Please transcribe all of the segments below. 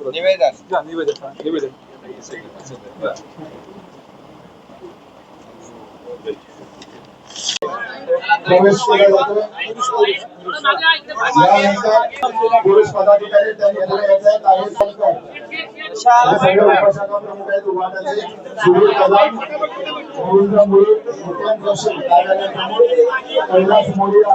निवेदन. निवेदन हा, निवेदन. प्रवेश केला जातो. यानंतर पोलीस पदाधिकारी त्यांनी यायचे काही संस्कार हे सगळे उपासना प्रमुख आहेत उभाटाचे सुनील कदम गोविंद मुळे उत्तम जोशी कार्यालय प्रमुख कैलास मोरिया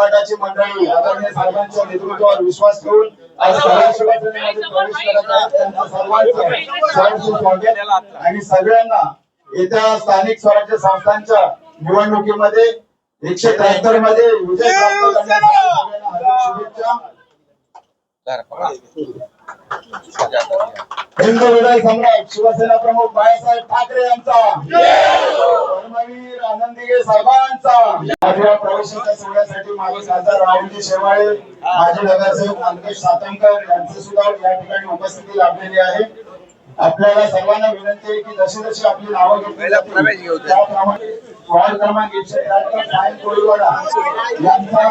ही मंडळी आदरणीय साहेबांच्या नेतृत्वावर विश्वास ठेवून आज प्रवेश करत आहेत त्यांचं सर्वांचं स्वागत आणि सगळ्यांना येत्या स्थानिक स्वराज्य संस्थांच्या निवडणुकीमध्ये एकशे त्र्याहत्तरमध्ये विजय प्राप्त करण्यासाठी शुभेच्छा. हिंदू हृदय सम्राट शिवसेना प्रमुख बाळासाहेब ठाकरे यांचा. धर्मवीर आनंदीगे साहेबांचा. माझ्या प्रवेशाच्या सोहळ्यासाठी माझे खासदार राहुलजी शेवाळे माजी नगरसेवक मंगेश सातमकर यांचे सुद्धा या ठिकाणी उपस्थिती लाभलेली आहे. आपल्याला सर्वांना विनंती आहे की जशी जशी आपली नावं घेतली जातील, त्याप्रमाणे वार्ड क्रमांक एकशे त्र्याहत्तर सायन कोळीवाडा यांचा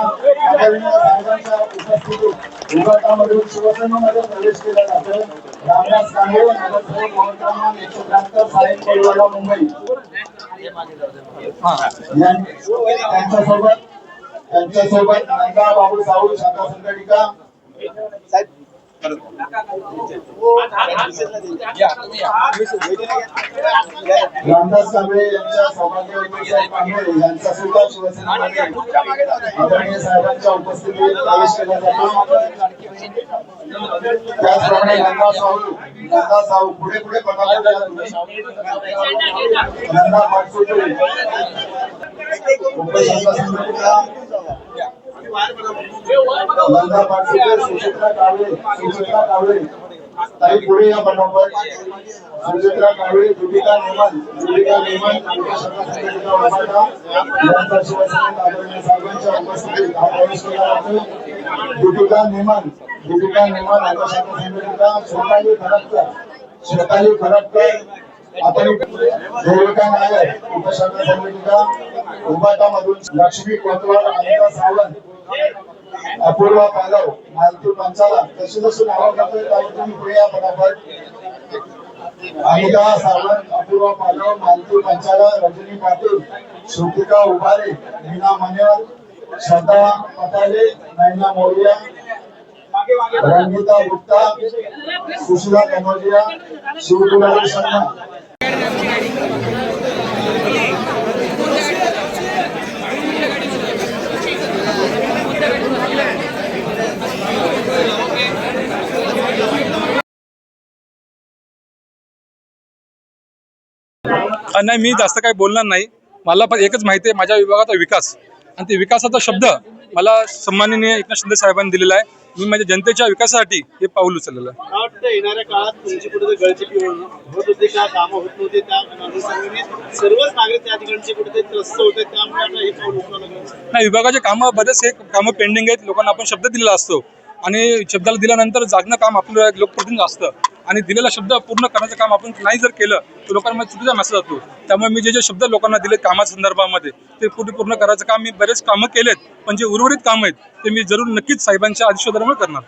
आदरणीय साहेबांच्या उपस्थितीत विभागामधून शिवसेनेमध्ये प्रवेश केला जातो रामदास कांबळे नगरसेवक वार्ड क्रमांक एकशे त्र्याहत्तर सायन कोळीवाडा मुंबई यां- त्यांच्यासोबत त्यांच्यासोबत नंदा बाबू साहू शाखा संघटिका रामदास कांबळे यांच्या कांबळे यांचा सुद्धा शिवसेनेमध्ये आदरणीय साहेबांच्या उपस्थितीत प्रवेश केला जातो त्याचप्रमाणे नंदा साहू नंदा साहू पुढे पुढे पटापट. नंदा पाटसुटे नंदा पाटसुटे सुचित्रा कावळे सुचित्रा कावळे. ताई पुढे या पटापट सुचित्रा कावळे दीपिका नेमन दीपिका नेमन दीपिका नेमन दीपिका नेमन उपशाखा सोनाली खडककर सोनाली खडककर आपण देविका नायर उपशाखा संघटिका लक्ष्मी कोतवाल अनिता सावंत अपूर्वा पालव मालती पंचाला तशी जशी नावं घेतोय त्यावेळी तुम्ही पुढे या पटापट अनिता सावंत अपूर्वा पालव मालती पंचाला रजनी पाटील श्रुतिका उभारे मीना मनेर श्रद्धा पटाले नैना मौर्या रंगीता गुप्ता सुशीला कनोजिया शिवकुमारी शर्मा नाही मी जास्त काही बोलणार नाही. मला पण एकच माहिती आहे माझ्या विभागाचा विकास. आणि ते विकासाचा शब्द मला सन्माननीय एकनाथ शिंदे साहेबांनी दिलेला आहे. मी माझ्या जनतेच्या विकासासाठी हे पाऊल उचललेलं आहे. मला वाटतं येणाऱ्या काळात तुमची कुठेतरी गळचिपी होत होती का कामं होत नव्हती त्या अनुषंगाने सर्वच नागरिक त्या ठिकाणचे कुठेतरी त्रस्त होते त्यामुळे आता हे पाऊल उचलावं लागलं. नाही विभागाचे कामं बरेचसे कामं पेंडिंग आहेत. लोकांना आपण शब्द दिलेला असतो. आणि शब्दाला दिल्यानंतर जागणं काम आपलं लोकप्रतिनिधी असतं. आणि दिलेला शब्द पूर्ण करण्याचं काम आपण नाही जर केलं तर लोकांमध्ये चुकीचा मेसेज जातो. त्यामुळे मी जे जे शब्द लोकांना दिले कामाच्या संदर्भामध्ये ते पूर्ण पूर्ण करायचं काम मी बरेच कामं केलेत पण जे उर्वरित कामं आहेत ते मी जरूर नक्कीच साहेबांच्या आदेशाद्वारे करणार.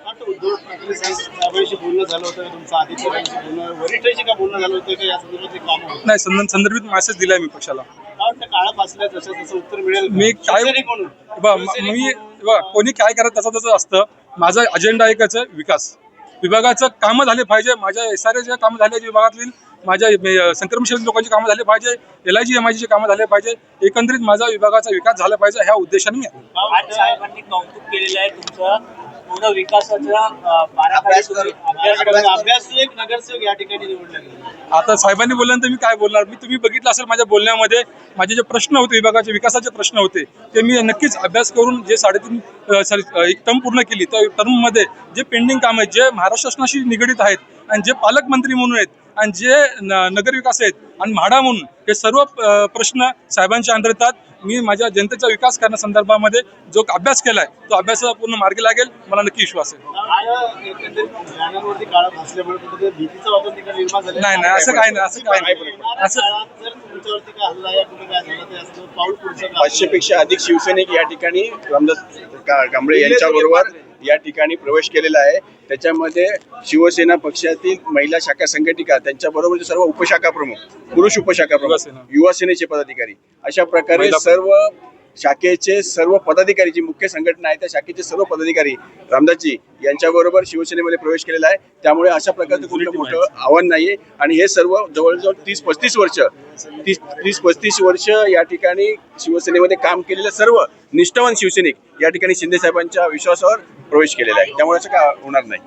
नाही संदर्भ संदर्भित मेसेज दिलाय मी पक्षाला. मी काय म- कोणी काय करत तसं तसं असतं. माझा अजेंडा एकच विकास. विभागाचं कामं झाले पाहिजे. माझ्या एस आर एचे कामं झाले विभागातील माझ्या अ, संक्रमणशील लोकांची कामं झाले पाहिजे. एल आय जी एम आयची कामं झाले पाहिजे. एकंदरीत माझा विभागाचा विकास झाला पाहिजे ह्या उद्देशाने मी कौतुक केलेलं आहे तुमचं. पूर्ण विकासाच्या अं, पाराखाली तुम्ही अभ्यास अभ्यास करता. अभ्यासू एक नगरसेवक या ठिकाणी निवडला गेला. आता साहेबांनी बोलल्यानंतर मी काय बोलणार? मी तुम्ही बघितलं असेल माझ्या बोलण्यामध्ये माझे जे प्रश्न होते विभागाचे विकासाचे प्रश्न होते ते मी नक्कीच अभ्यास करून जे साडेतीन सॉरी एक टर्म पूर्ण केली त्या टर्ममध्ये जे पेंडिंग काम आहेत जे महाराष्ट्र शासनाशी निगडीत आहेत आणि जे पालकमंत्री म्हणून आहेत आणि जे नगरविकास आहेत आणि म्हाडा म्हणून हे सर्व प्रश्न साहेबांच्या अंडर येतात. मी माझ्या जनतेचा विकास करण्यासंदर्भामध्ये जो अभ्यास केलाय तो अभ्यासाला पूर्ण मार्गी लागेल. मला नक्की विश्वास आहे. नाही नाही असं काही नाही असं काही नाही. असं काळात जर तुमच्यावरती काय हल्ला या कुठे काय झालं ते असं पाऊल पुढचं काय? पाचशे पेक्षा अधिक शिवसैनिक या ठिकाणी रामदास कांबळे यांच्या बरोबर या ठिकाणी प्रवेश केलेला आहे त्याच्यामध्ये शिवसेना पक्षातील महिला शाखा संघटिका त्यांच्या बरोबरचे सर्व उपशाखा प्रमुख पुरुष उपशाखा प्रमुख युवासेना. युवा सेनेचे पदाधिकारी अशा प्रकारे सर्व शाखेचे सर्व पदाधिकारी जी मुख्य संघटना आहे त्या शाखेचे सर्व पदाधिकारी रामदासजी यांच्याबरोबर शिवसेनेमध्ये प्रवेश केलेला आहे. त्यामुळे अशा प्रकारचं कुठलं मोठं आव्हान नाहीये. आणि हे सर्व जवळजवळ तीस पस्तीस वर्ष तीस तीस पस्तीस वर्ष या ठिकाणी शिवसेनेमध्ये काम केलेले सर्व निष्ठावान शिवसैनिक या ठिकाणी शिंदे साहेबांच्या विश्वासावर प्रवेश केलेला आहे. त्यामुळे असं काय होणार नाही.